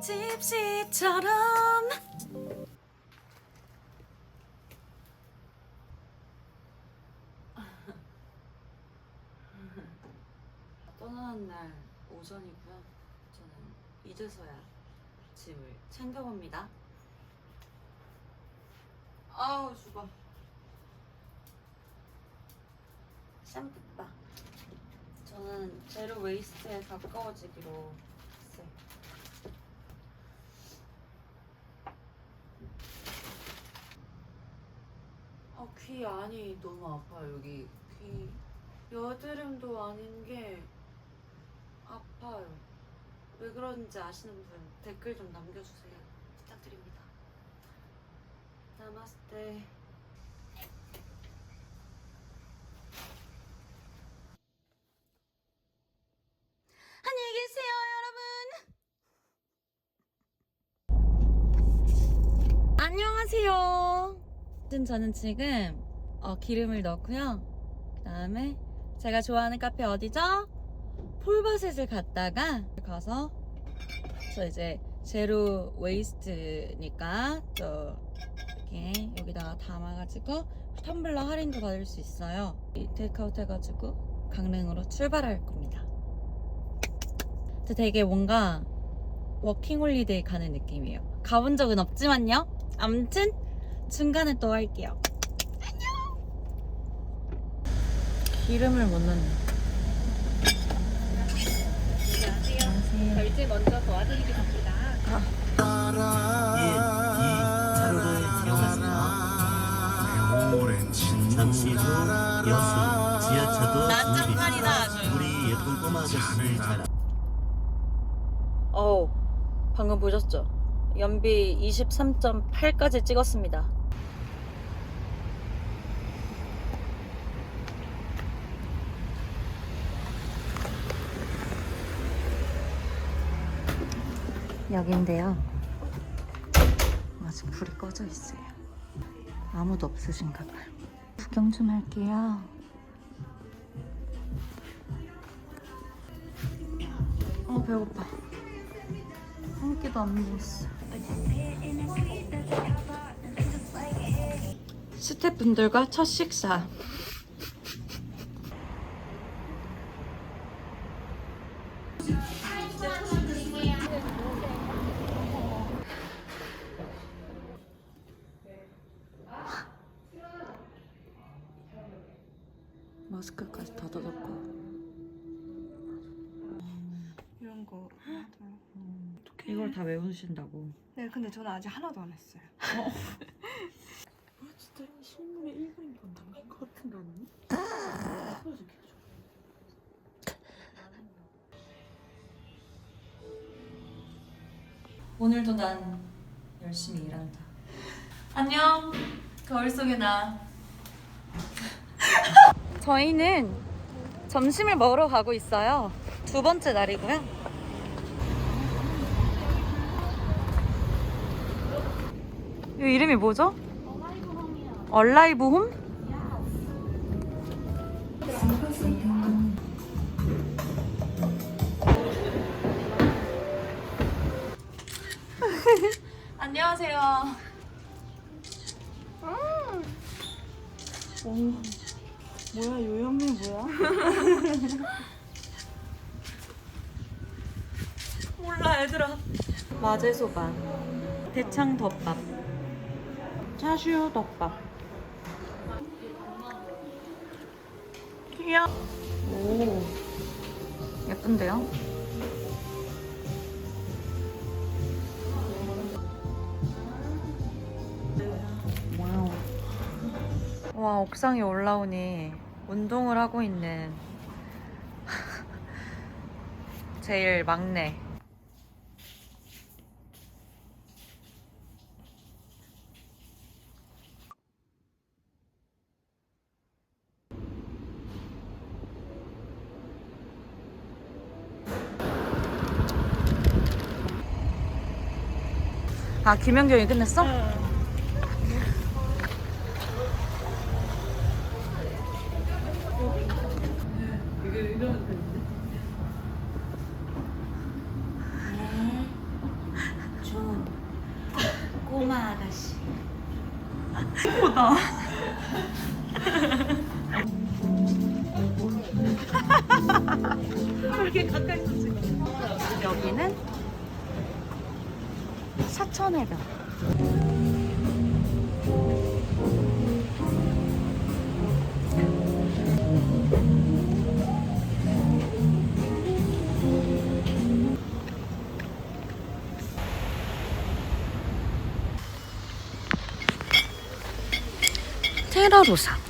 집시처럼 떠나는 날 오전이고요. 저는 이제서야 짐을 챙겨봅니다. 아우 죽어. 샴푸바. 저는 제로 웨이스트에 가까워지기로 했어요. 아, 귀 안이 너무 아파요, 여기. 귀. 여드름도 아닌 게 아파요. 왜 그런지 아시는 분 댓글 좀 남겨주세요. 부탁드립니다. 나마스테. 안녕히 계세요, 여러분. 안녕하세요. 아무튼 저는 지금 어, 기름을 넣고요. 그 다음에 제가 좋아하는 카페 어디죠? 폴바셋을 갔다가 가서 저 이제 제로 웨이스트니까 저 이렇게 여기다가 담아가지고 텀블러 할인도 받을 수 있어요. 이 테이크아웃 해가지고 강릉으로 출발할 겁니다. 되게 뭔가 워킹홀리데이 가는 느낌이에요. 가본 적은 없지만요. 아무튼 중간에 또 할게요. 안녕. 기름을 못 넣네. 안녕하세요. 결제 먼저 도와드리겠습니다. 예, 잠시 후 여수 지하차도 난장판이다. 준비. 우리 예쁜 꼬마 아저씨 잘 어우, 방금 보셨죠? 연비 23.8까지 찍었습니다. 여긴데요. 아직 불이 꺼져 있어요. 아무도 없으신가 봐요. 구경 좀 할게요. 어, 배고파. 한 끼도 안 먹었어. 스태프분들과 첫 식사. 거 하나 더. 이걸 다 외우신다고. 네, 근데 저는 아직 하나도 안 했어요. 아, 진짜 실물의 일부인 건 당신 것 같은데 언니? 오늘도 난 열심히 일한다. 안녕. 거울 속의 나. 저희는 점심을 먹으러 가고 있어요. 두 번째 날이고요. 이 이름이 뭐죠? 얼라이브 홈? 안녕하세요. 뭐야, 요염미 뭐야? 몰라 얘들아. 마제소바, 대창 덮밥, 차슈 덮밥. 귀여워. 오, 예쁜데요? 와우. 와 옥상에 올라오니 운동을 하고 있는 제일 막내 아 김연경이 끝냈어? 좀 사천해변. 테라로사.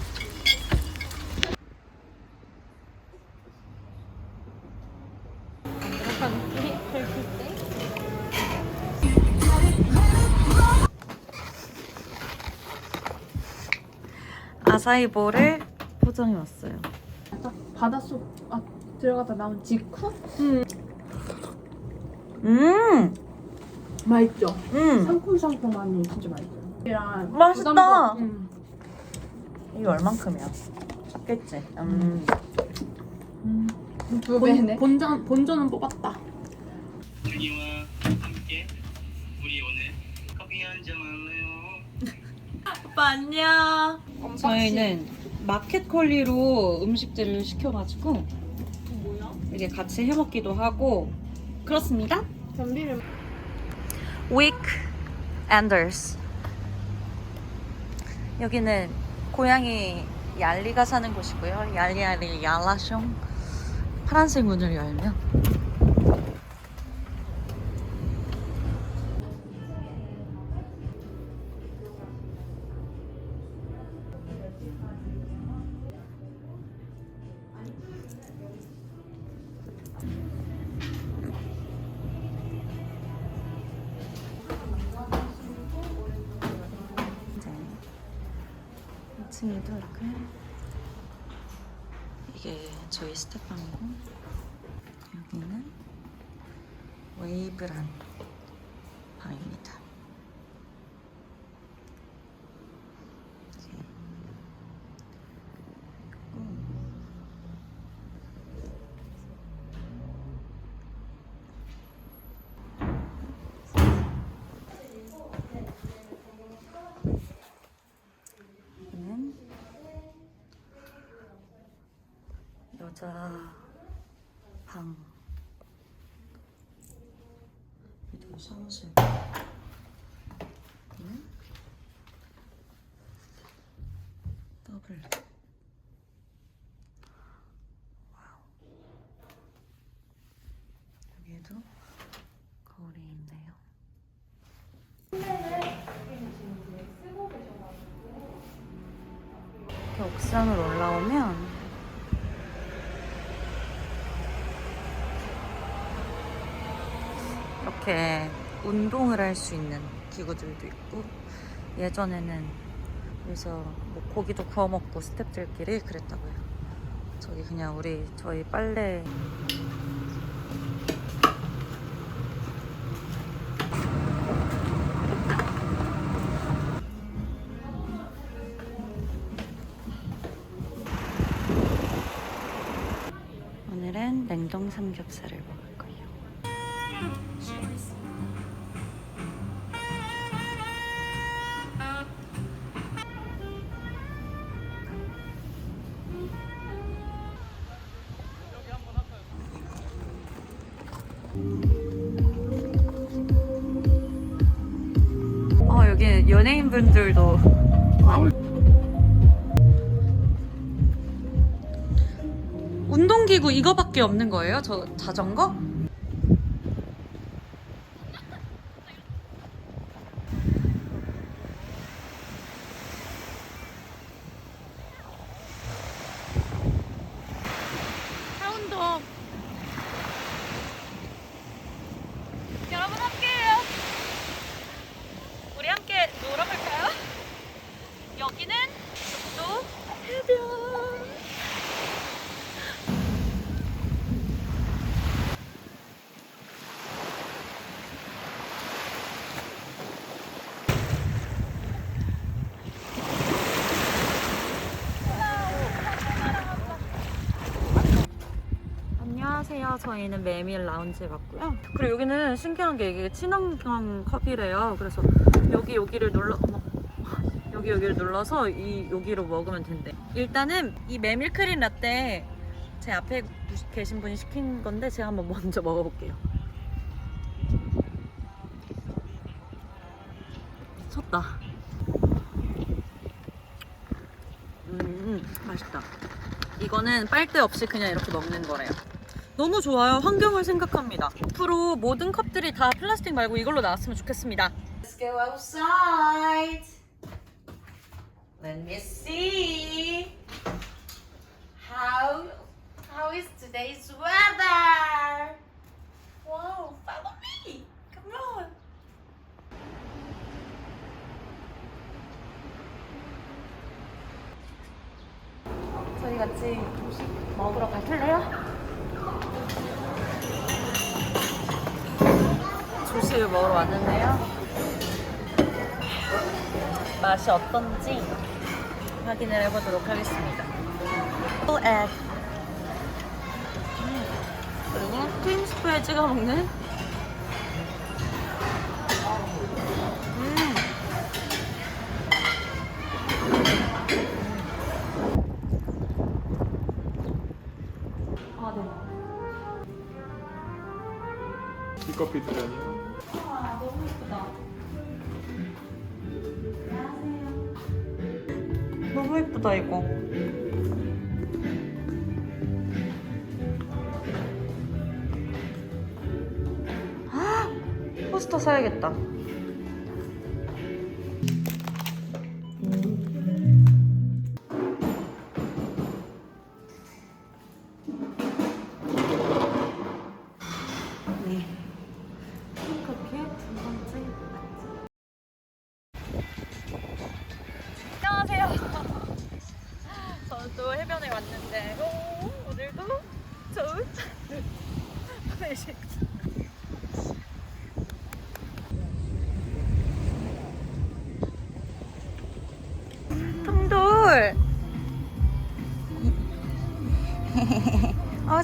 아사이볼을 포장해 왔어요. 바닷속 아, 들어가다 나온 직후? 음, 맛있죠? 음, 상큼상큼하니 진짜 맛있어요. 이랑 맛있다. 부담도- 음. 이거 얼만큼이야? 작겠지. 음. 음. 두 배네. 본전 본전은 뽑았다. 준이와 함께 우리 오늘 커피 한 잔 할래요? 오빠 안녕. 저희는 마켓 컬리로 음식들을 시켜가지고 이게 같이 해먹기도 하고 그렇습니다. 변비를 윅 앤더스 여기는 고양이 얄리가 사는 곳이고요. 얄리얄리 얄라숑 파란색 문을 열면 층에도 이렇게 이게 저희 스태프방이고 여기는 웨이브란 방입니다. 이제 있고 여기는 여자 방. 여기도 샤워실. 여기는 더블. 와우. 여기에도 거울이 있네요. 이렇게 옥상을 올라오면 이렇게 운동을 할 수 있는 기구들도 있고 예전에는 여기서 뭐 고기도 구워 먹고 스탭들끼리 그랬다고요. 저기 그냥 우리 저희 빨래 오늘은 냉동 삼겹살을 먹 어 여기 연예인분들도 운동기구 이거밖에 없는 거예요? 저 자전거? 차운동. 여러분 함께해요. 우리 함께 놀아볼까요? 여기는 또 해변. 그래서 저희는 메밀 라운지에 왔고요. 그리고 여기는 신기한 게 이게 친환경 컵이래요. 그래서 여기 여기를 눌러 어머. 여기 여기를 눌러서 이 여기로 먹으면 된대. 일단은 이 메밀 크림 라떼 제 앞에 계신 분이 시킨 건데 제가 한번 먼저 먹어볼게요. 미쳤다. 음, 맛있다. 이거는 빨대 없이 그냥 이렇게 먹는 거래요. 너무 좋아요. 환경을 생각합니다. 앞으로 모든 컵들이 다 플라스틱 말고 이걸로 나왔으면 좋겠습니다. Let's go outside. Let me see. How how is today's weather? Wow, follow me. Come on. 저희 같이 먹으러 가실래요? 조식을 먹으러 왔는데요. 맛이 어떤지 확인을 해보도록 하겠습니다. 또 egg. 음, 그리고 크림 스프에 찍어 먹는. 포스터 사야겠다.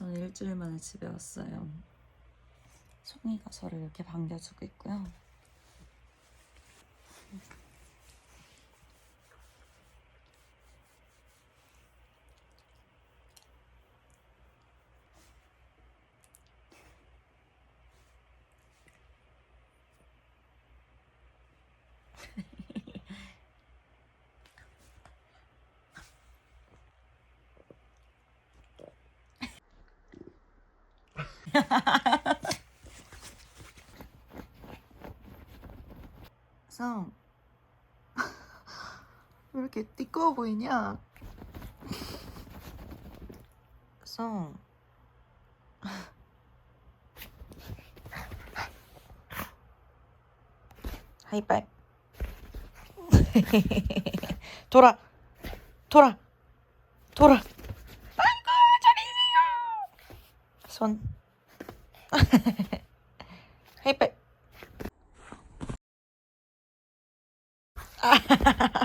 저는 일주일 만에 집에 왔어요. 송이가 저를 이렇게 반겨주고 있고요. 성. 왜 이렇게 띠꺼워 보이냐? 성. 하이파이브. 돌아. 돌아. 돌아. 아이고, 저리 손. 하이파이브.